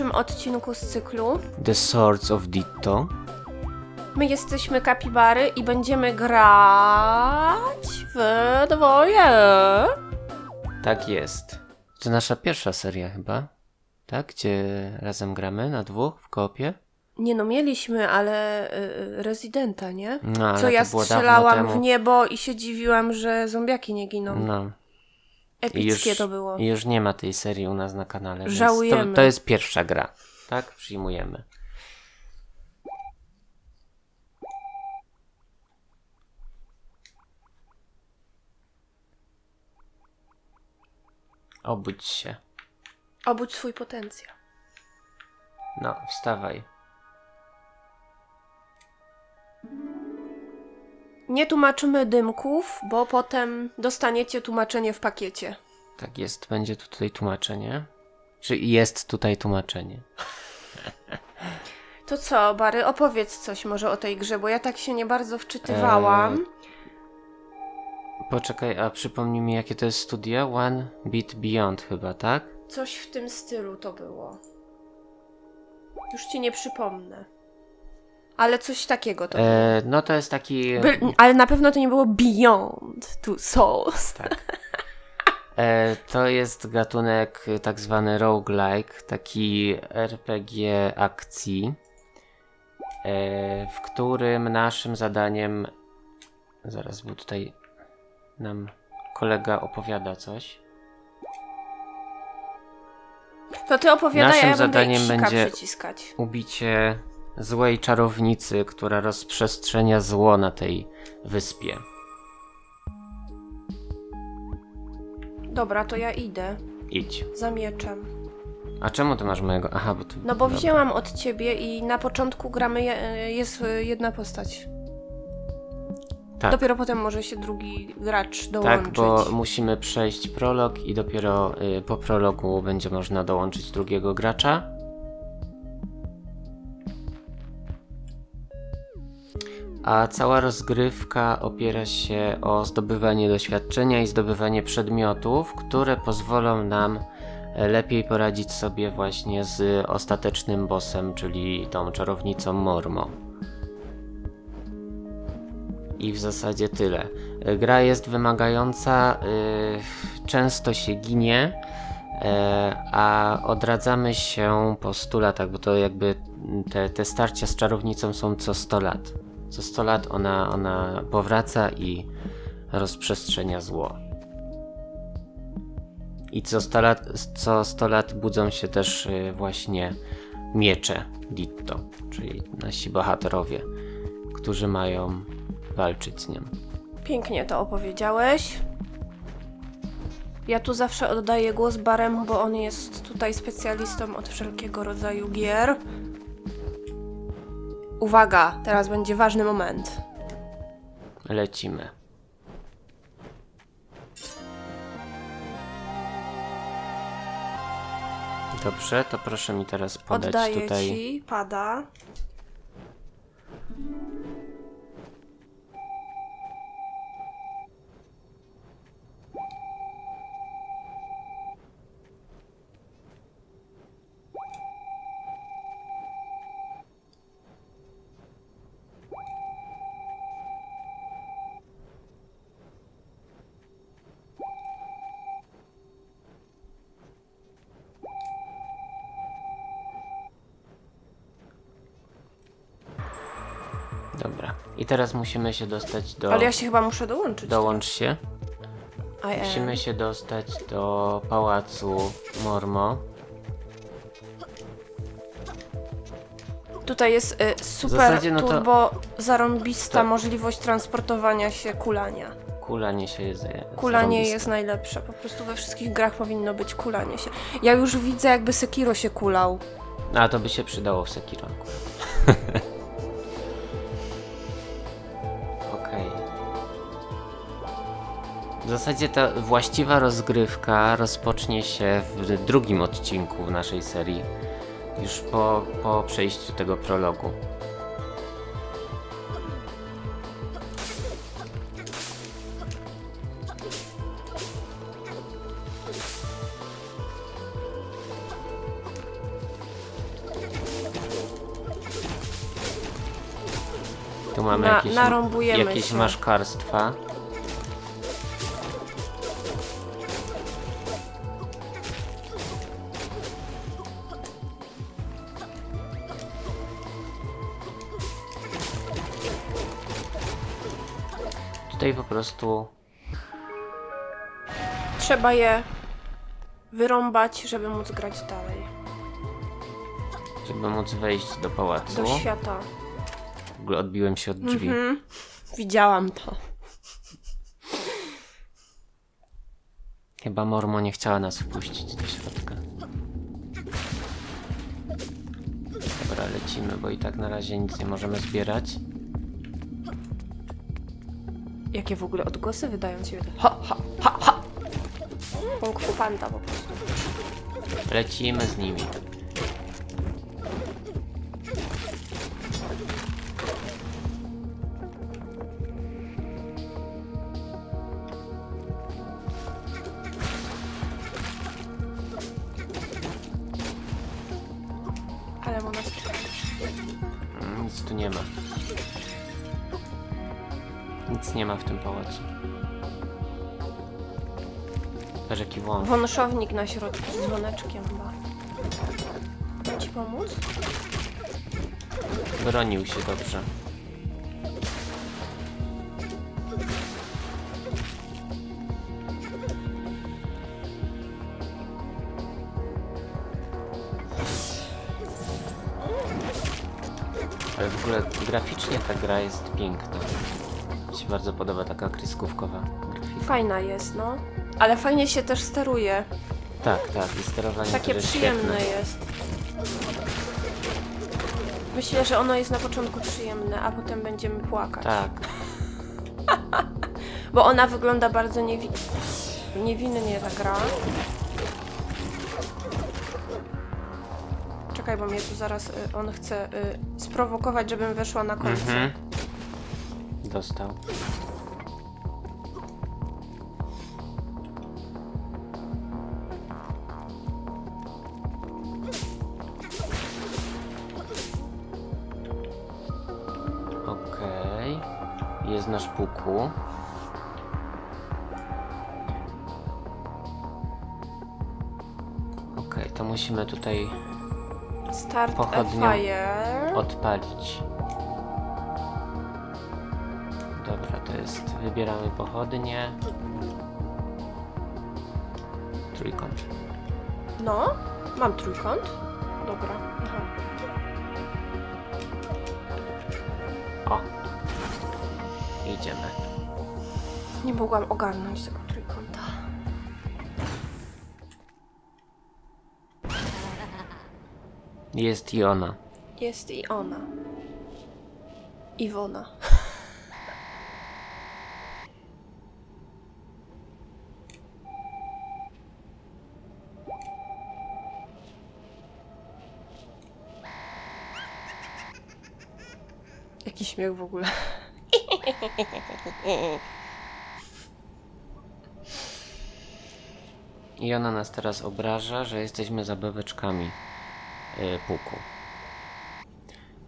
Pierwszym odcinku z cyklu. The Swords of Ditto. My jesteśmy kapibary i będziemy grać w dwoje. Tak jest. To nasza pierwsza seria chyba. Tak? Gdzie razem gramy na dwóch w kopie. Nie no, mieliśmy, ale y, rezydenta, nie? No, ale Co ja to było dawno strzelałam temu. w niebo i się dziwiłam, że zombiaki nie giną. No. I Epickie już, to było. I już nie ma tej serii u nas na kanale. więc Żałujemy. To, to jest pierwsza gra. Tak? Przyjmujemy. Obudź się. Obudź swój potencjał. No, wstawaj. Nie tłumaczymy dymków, bo potem dostaniecie tłumaczenie w pakiecie. Tak jest, będzie tutaj tłumaczenie. Czy jest tutaj tłumaczenie? To co, Bary, opowiedz coś może o tej grze, bo ja tak się nie bardzo wczytywałam. Eee, Poczekaj, a przypomnij mi, jakie to jest studio? One Beat Beyond chyba, tak? Coś w tym stylu to było. Już ci nie przypomnę. Ale coś takiego to. E, no to jest taki... By, ale na pewno to nie było Beyond Two Souls. Tak. E, to jest gatunek e, tak zwany roguelike, taki RPG akcji, e, w którym naszym zadaniem... Zaraz, bo tutaj nam kolega opowiada coś. To ty opowiadaj, Naszym ja zadaniem będzie- przyciskać. ubicie złej czarownicy, która rozprzestrzenia zło na tej wyspie. Dobra, to ja idę. Idź. Za mieczem. A czemu ty masz mojego? Aha, bo ty... No bo dobra. wzięłam od ciebie i na początku gramy, je- jest y, jedna postać. Tak. Dopiero potem może się drugi gracz Tak, dołączyć. bo musimy przejść prolog i dopiero y, po prologu będzie można dołączyć drugiego gracza. A cała rozgrywka opiera się o zdobywanie doświadczenia i zdobywanie przedmiotów, które pozwolą nam e, lepiej poradzić sobie właśnie z ostatecznym bossem, czyli tą czarownicą Mormo. I w zasadzie tyle. Y, Gra jest wymagająca, y, często się ginie, e, a odradzamy się po 100 latach, bo to jakby te, te starcia z czarownicą są co 100 lat. Co 100 lat ona, ona powraca i rozprzestrzenia zło. I co 100 lat, co 100 lat budzą się też y, właśnie miecze Ditto, czyli nasi bohaterowie, którzy mają walczyć z nią. Pięknie to opowiedziałeś. Ja tu zawsze oddaję głos Baremu, bo on jest tutaj specjalistą od wszelkiego rodzaju gier. Uwaga, teraz będzie ważny moment. Lecimy. Dobrze, to proszę mi teraz podać Oddaję tutaj. ci, pada. Dobra. I teraz musimy się dostać do. Ale ja się chyba muszę dołączyć. Dołącz się. I am. Musimy się dostać do pałacu Mormo. Tutaj jest y, super zasadzie, no to- turbo zarąbista to- możliwość transportowania się kulania. Kulanie się jest. Kulanie jest najlepsze. Po prostu we wszystkich grach powinno być kulanie się. Ja już widzę, jakby Sekiro się kulał. A to by się przydało w Sekiro. W zasadzie ta właściwa rozgrywka rozpocznie się w drugim odcinku w naszej serii, już po, po przejściu tego prologu. Tu mamy jakieś, jakieś się. maszkarstwa. Prostu Trzeba je wyrąbać, żeby móc grać dalej. Żeby móc wejść do pałacu. Do świata. W ogóle odbiłem się od drzwi. Mhm. Widziałam to. Chyba Mormo nie chciała nas wpuścić do środka. Dobra, lecimy, bo i tak na razie nic nie możemy zbierać. Jakie w ogóle odgłosy wydają się? Ha, ha, ha, ha! Kung Fu Panda po prostu. Lecimy z nimi. Wąszownik na środku z dzwoneczkiem chyba. Mam ci pomóc? Bronił się dobrze. Ale w ogóle graficznie ta gra jest piękna. Mi się bardzo podoba taka kreskówkowa grafika. Fajna jest, no. Ale fajnie się też steruje. Tak, tak, i sterowanie Takie też jest przyjemne świetne. jest. Myślę, że ono jest na początku przyjemne, a potem będziemy płakać. Tak, Bo ona wygląda bardzo niewi... niewinnie ta gra. Czekaj, bo mnie tu zaraz y, on chce y, sprowokować, żebym weszła na końcu. mhm. Dostał. Jest nasz puku. Okej, to musimy tutaj Start a Pochodnią fire. odpalić. Dobra, to jest. Wybieramy pochodnie. Trójkąt. No, mam trójkąt. Dobra. Aha. O! Idziemy. Nie mogłam ogarnąć tego trójkąta. Jest i ona. Jest i ona. Iwona. Jaki śmiech w ogóle. I ona nas teraz obraża, że jesteśmy zabaweczkami yy, puku.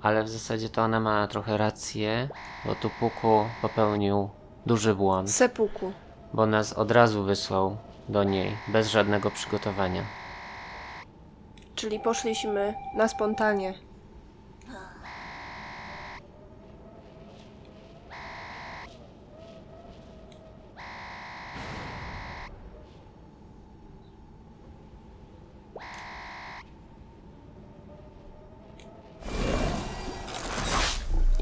Ale w zasadzie to ona ma trochę rację, bo tu puku popełnił duży błąd, Sepuku. bo nas od razu wysłał do niej bez żadnego przygotowania. Czyli poszliśmy na spontanie.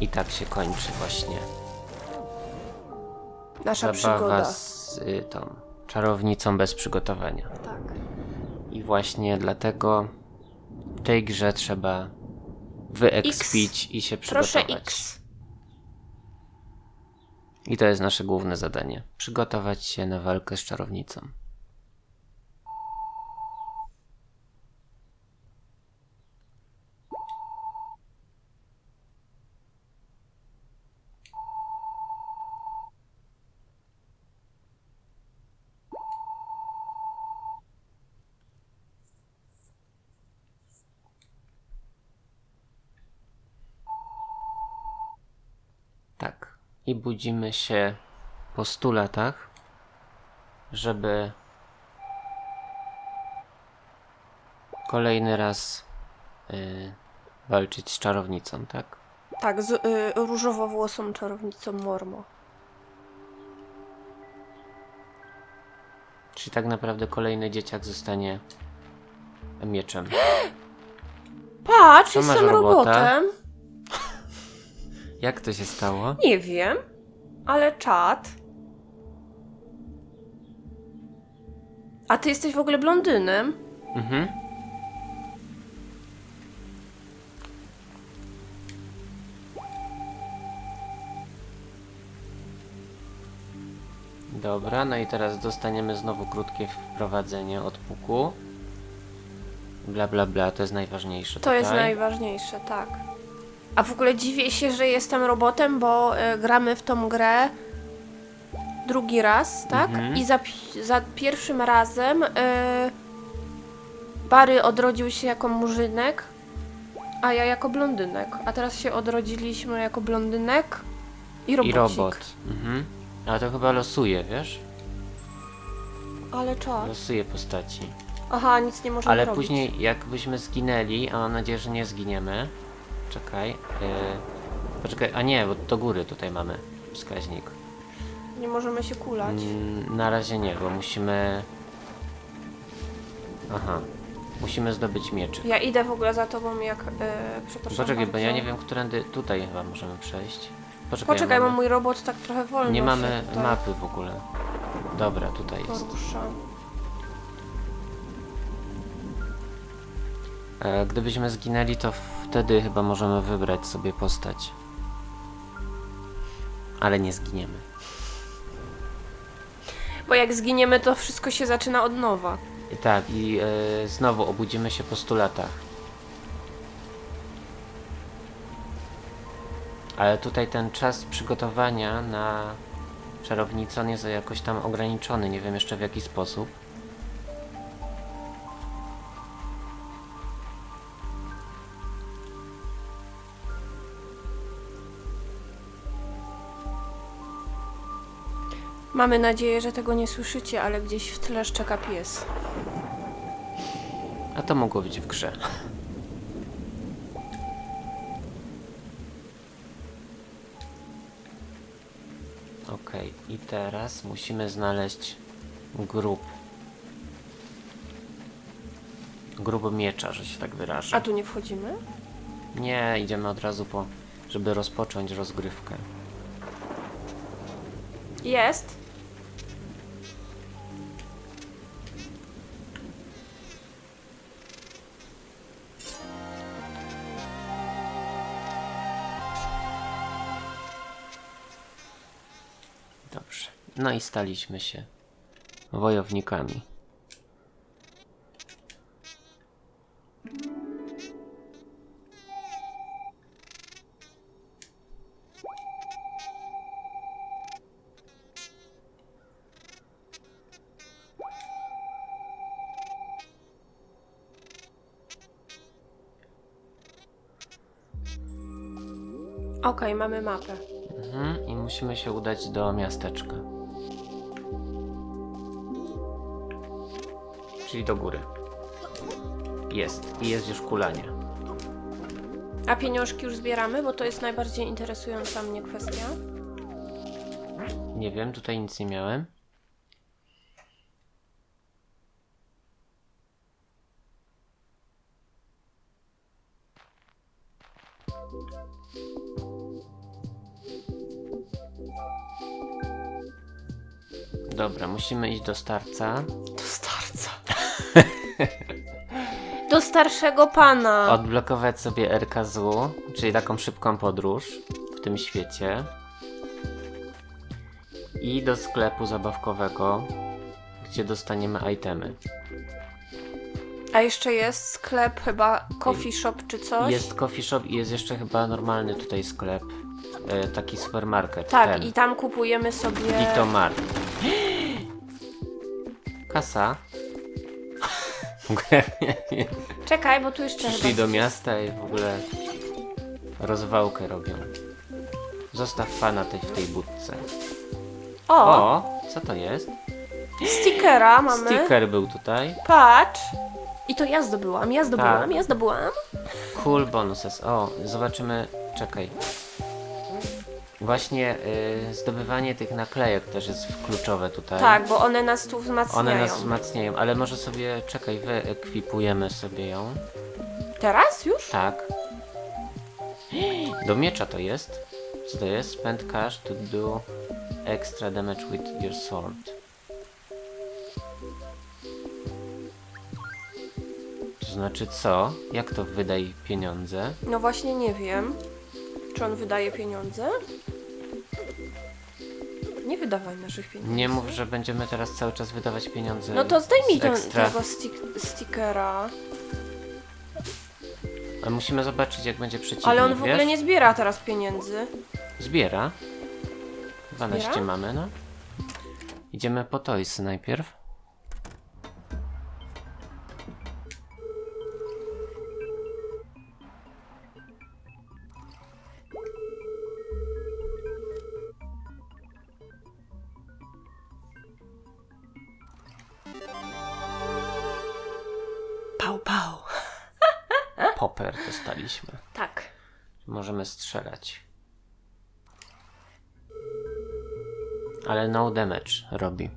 I tak się kończy właśnie Nasza zabawa przygoda. z y, tą czarownicą bez przygotowania. Tak. I właśnie dlatego w tej grze trzeba wyekspić i się Proszę przygotować. X. I to jest nasze główne zadanie. Przygotować się na walkę z czarownicą. Tak. I budzimy się po 100 latach, żeby kolejny raz y, walczyć z czarownicą, tak? Tak, z y, różowo-włosą czarownicą Mormo. Czyli tak naprawdę kolejny dzieciak zostanie mieczem. Patrz, Co masz jestem robota? robotem. Jak to się stało? Nie wiem, ale czad. A ty jesteś w ogóle blondynem? Mhm. Dobra, no i teraz dostaniemy znowu krótkie wprowadzenie od puku. Bla bla bla, to jest najważniejsze. To tutaj. jest najważniejsze, tak. A w ogóle dziwię się, że jestem robotem, bo e, gramy w tą grę drugi raz, tak? Mhm. I za, pi- za pierwszym razem e, Bary odrodził się jako murzynek, a ja jako blondynek. A teraz się odrodziliśmy jako blondynek i robocik. I robot. Mhm. Ale to chyba losuje, wiesz? Ale czas. Losuje postaci. Aha, nic nie możemy Ale robić. później, jakbyśmy zginęli, a mam nadzieję, że nie zginiemy. Czekaj. Yy, poczekaj, a nie, bo do góry tutaj mamy wskaźnik. Nie możemy się kulać. Mm, na razie nie, bo musimy. Aha. Musimy zdobyć mieczy. Ja idę w ogóle za tobą jak... E, przepraszam Poczekaj, bo bardzo. ja nie wiem, którędy. Tutaj chyba możemy przejść. Poczekaj, Poczekaj, bo mamy... mój robot tak trochę wolno nie się mamy tutaj mapy w ogóle. Dobra, tutaj jest. porusza. E, gdybyśmy zginęli, to wtedy chyba możemy wybrać sobie postać. Ale nie zginiemy. Bo jak zginiemy, to wszystko się zaczyna od nowa. I tak, i e, znowu obudzimy się po 100 latach. Ale tutaj ten czas przygotowania na czarownicę on jest jakoś tam ograniczony, nie wiem jeszcze w jaki sposób. Mamy nadzieję, że tego nie słyszycie, ale gdzieś w tle szczeka pies. A to mogło być w grze. Okej, i teraz musimy znaleźć grób. Grób miecza, że się tak wyrażę. A tu nie wchodzimy? Nie, idziemy od razu po, żeby rozpocząć rozgrywkę. Jest. No i staliśmy się wojownikami. Okej, mamy mapę. Mhm, I musimy się udać do miasteczka. Czyli do góry. Jest. I jest już kulanie. A pieniążki już zbieramy, bo to jest najbardziej interesująca mnie kwestia. Nie wiem, tutaj nic nie miałem. Dobra, musimy iść do starca. Do starca. Do starszego pana. Odblokować sobie RKZU, czyli taką szybką podróż w tym świecie. I do sklepu zabawkowego, gdzie dostaniemy itemy. A jeszcze jest sklep, chyba coffee shop czy coś. Jest coffee shop i jest jeszcze chyba normalny tutaj sklep. E, taki supermarket. Tak, ten. i tam kupujemy sobie. I to mart. Kasa. Czekaj, bo tu jeszcze Przyszli chyba. do miasta i w ogóle rozwałkę robią. Zostaw pana tej, w tej budce. O, O, co to jest? stickera mamy. Sticker był tutaj. Patrz. I to ja zdobyłam, ja zdobyłam, Tak. ja zdobyłam. Cool bonuses. O, zobaczymy. Czekaj. Właśnie y, zdobywanie tych naklejek też jest kluczowe tutaj. Tak, bo one nas tu wzmacniają. One nas wzmacniają, ale może sobie, czekaj, wyekwipujemy sobie ją. Teraz już? Tak. Do miecza to jest. Co to jest? Spend cash to do extra damage with your sword. To znaczy co? Jak to wydaj pieniądze? No właśnie nie wiem. Czy on wydaje pieniądze? Nie wydawaj naszych pieniędzy. Nie mów, że będziemy teraz cały czas wydawać pieniądze. No to zdejmij z ten, ekstra. tego stick, stickera. Ale musimy zobaczyć, jak będzie przeciwnik, Ale on w wiesz? ogóle nie zbiera teraz pieniędzy. Zbiera. 12 Zbiera? mamy, no. Idziemy po toysy najpierw. Możemy strzelać. Ale no damage robi.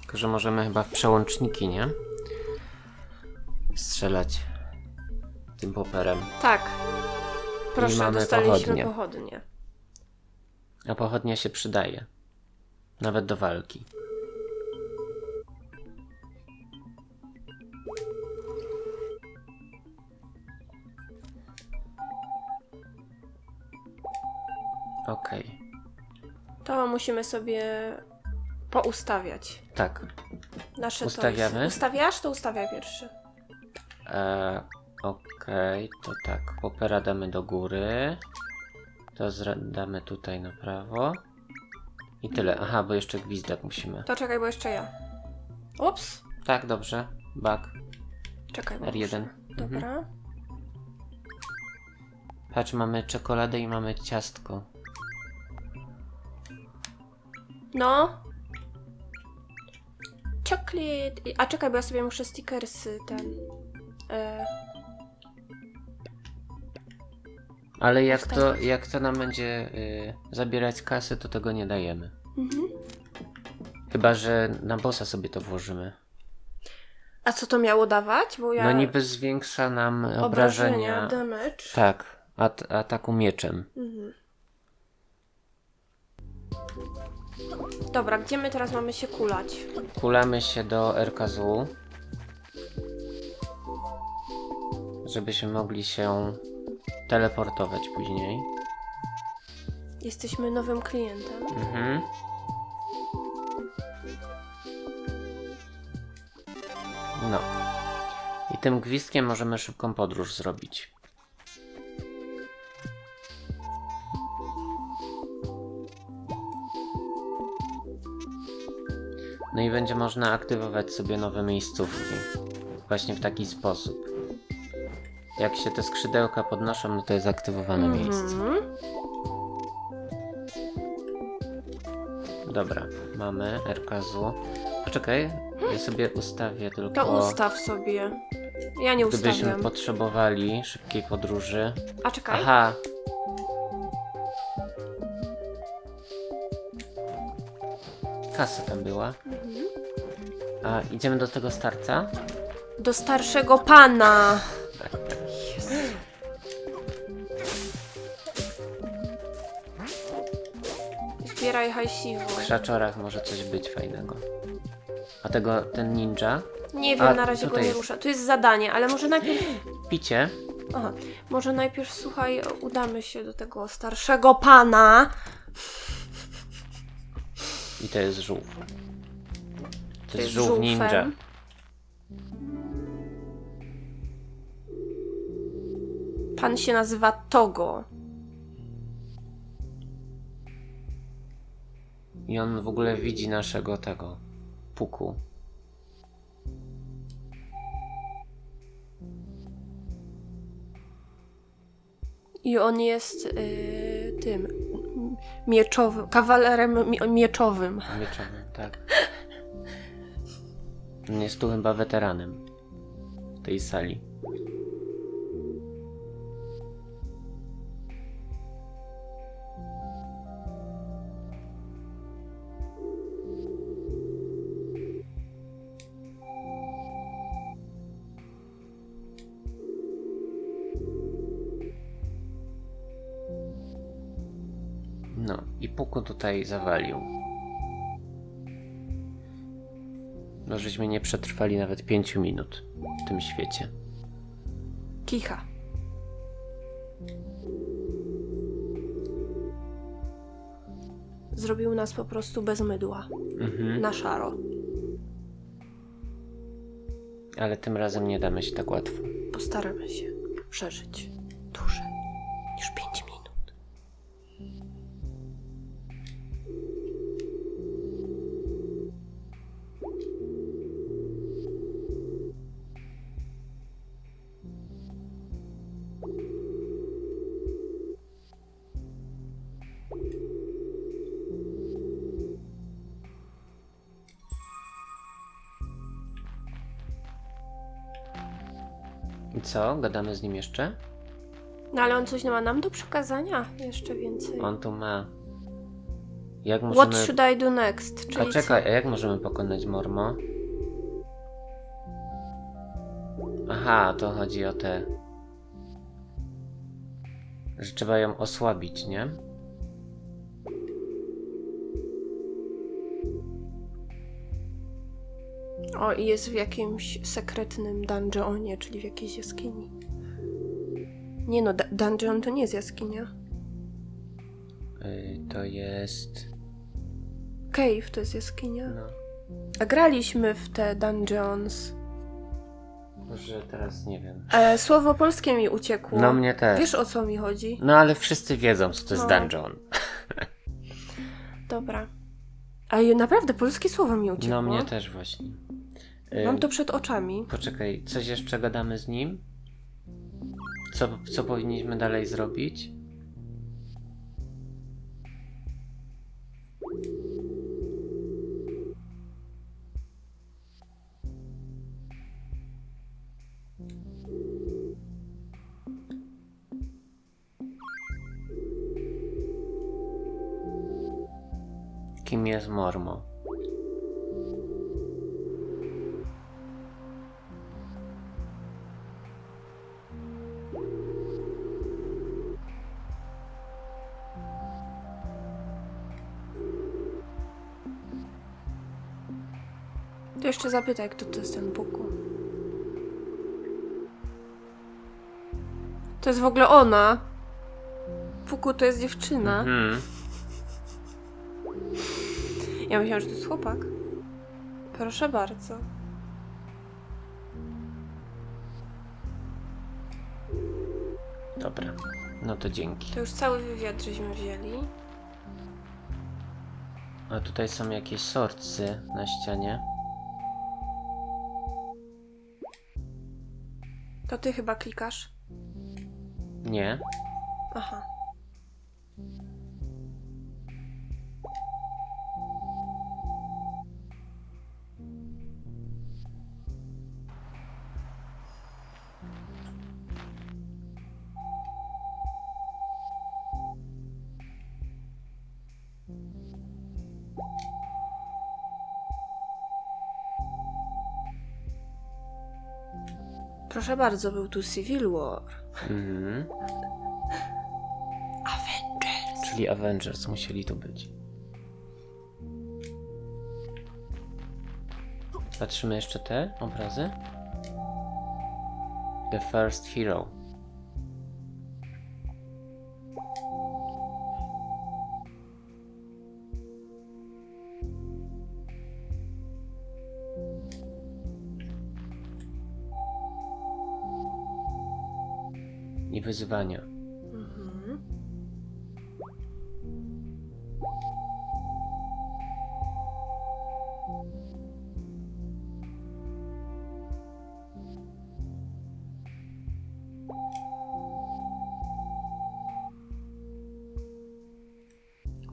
Tylko, że możemy chyba w przełączniki, nie? Strzelać tym poperem. Tak. Proszę, mamy dostaliśmy pochodnie. pochodnie. A pochodnia się przydaje. Nawet do walki. Okej. To musimy sobie poustawiać. Tak. Nasze Ustawiamy? Ustawiasz? To ustawiaj pierwszy. E, Okej, to tak. Popera damy do góry. To zra- damy tutaj na prawo. I tyle. Aha, bo jeszcze gwizdek musimy. To czekaj, bo jeszcze ja. Ups. Tak, dobrze. Back. Czekaj, bo R1. muszę. Mhm. Dobra. Patrz, mamy czekoladę i mamy ciastko. No. Chocolate. A czekaj, bo ja sobie muszę stickersy ten. E, Ale jak to, jak to nam będzie y, zabierać kasę, to tego nie dajemy. mhm. Chyba, że na bossa sobie to włożymy. A co to miało dawać? Bo ja. No niby zwiększa nam obrażenia. obrażenia. Damage. Tak, at, ataku mieczem. Mhm. Dobra, gdzie my teraz mamy się kulać? Kulamy się do RKZ, żebyśmy mogli się teleportować później. Jesteśmy nowym klientem. Mhm. No. I tym gwizdkiem możemy szybką podróż zrobić. No i będzie można aktywować sobie nowe miejscówki. Właśnie w taki sposób. Jak się te skrzydełka podnoszą, no to jest aktywowane miejsce. Mhm. Dobra, mamy RKZ. Poczekaj, ja sobie ustawię tylko. To ustaw sobie. Ja nie Gdybyśmy ustawiam. potrzebowali szybkiej podróży. A czekaj. Aha! Kasa tam była. A idziemy do tego starca? Do starszego pana. Jezu. Zbieraj hajsiwo. W krzaczorach może coś być fajnego. A tego, ten ninja? Nie wiem, A, na razie go tutaj nie jest. ruszę. To jest zadanie, ale może najpierw. Picie? Aha, może najpierw słuchaj, udamy się do tego starszego pana. I to jest żółw. To jest żółw żółwem. ninja. Pan się nazywa Togo. I on w ogóle widzi naszego tego puku. I on jest yy, tym mieczowym, kawalerem mi- mieczowym. Tak. Jest tu chyba weteranem tej sali. No i puku tutaj zawalił. No, żeśmy nie przetrwali nawet pięciu minut w tym świecie. Kicha. Zrobił nas po prostu bez mydła. Mhm. Na szaro. Ale tym razem nie damy się tak łatwo. Postaramy się przeżyć dłużej niż 5 co? Gadamy z nim jeszcze? No ale on coś ma nam do przekazania jeszcze więcej. On tu ma. Jak What możemy. should I do next? A Czyli czekaj, a jak możemy pokonać Mormo? Aha, to chodzi o te. Że trzeba ją osłabić, nie? O, i jest w jakimś sekretnym dungeonie, czyli w jakiejś jaskini. Nie no, dungeon to nie jest jaskinia. Yy, to jest. Cave to jest jaskinia. No. A graliśmy w te dungeons. Może teraz nie wiem. E, słowo polskie mi uciekło. No mnie też. Wiesz o co mi chodzi? No ale wszyscy wiedzą, co to jest No. dungeon. Dobra. A naprawdę polskie słowo mi uciekło. No mnie też właśnie. Mam to przed oczami. Poczekaj, coś jeszcze gadamy z nim? Co, co powinniśmy dalej zrobić? Kim jest Mormo? Jeszcze zapytaj, kto to jest ten Buku. To jest w ogóle ona. Puku to jest dziewczyna. Mhm. Ja myślałam, że to jest chłopak. Proszę bardzo. Dobra, no to dzięki. To już cały wywiad żeśmy wzięli. A tutaj są jakieś sorcy na ścianie. To ty chyba klikasz. Nie. Aha. Proszę bardzo, był tu Civil War. Mhm. Avengers. Czyli Avengers musieli tu być. Patrzymy jeszcze te obrazy. The First Hero. wyzwania.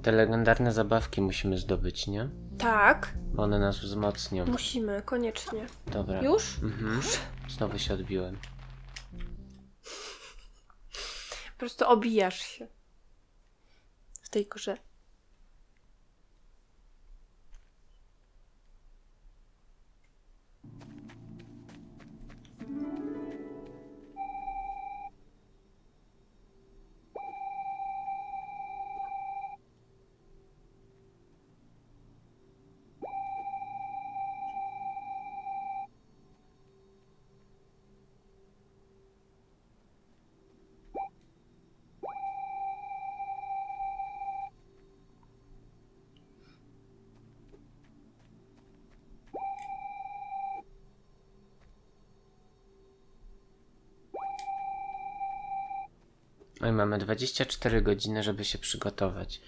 Te legendarne zabawki musimy zdobyć, nie? Tak, Bo one nas wzmocnią. musimy, koniecznie. Dobra. Już? Mhm. Znowu się odbiłem. Po prostu obijasz się w tej grze. Mamy 24 godziny, żeby się przygotować.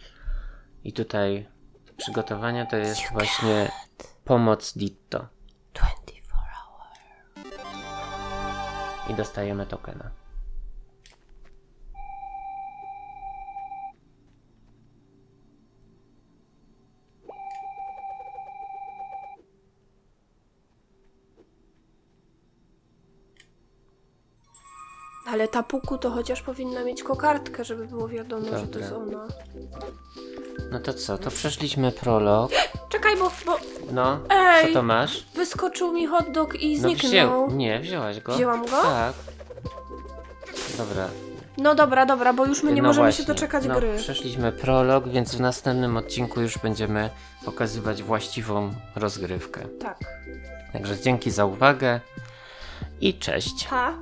I tutaj przygotowania to jest właśnie pomoc Ditto. 24 hour. I dostajemy tokena. Ale ta puku to chociaż powinna mieć kokardkę, żeby było wiadomo, że to Dobra. jest ona. No to co, to przeszliśmy prolog. Czekaj, bo, bo No, Ej! co to masz? wyskoczył mi hot dog i No zniknął. Nie, wzięłaś go? Wzięłam go? Tak. Dobra. No dobra, dobra, bo już my nie no możemy właśnie. się doczekać no, gry. Przeszliśmy prolog, więc w następnym odcinku już będziemy pokazywać właściwą rozgrywkę. Tak. Także dzięki za uwagę i cześć. Ha.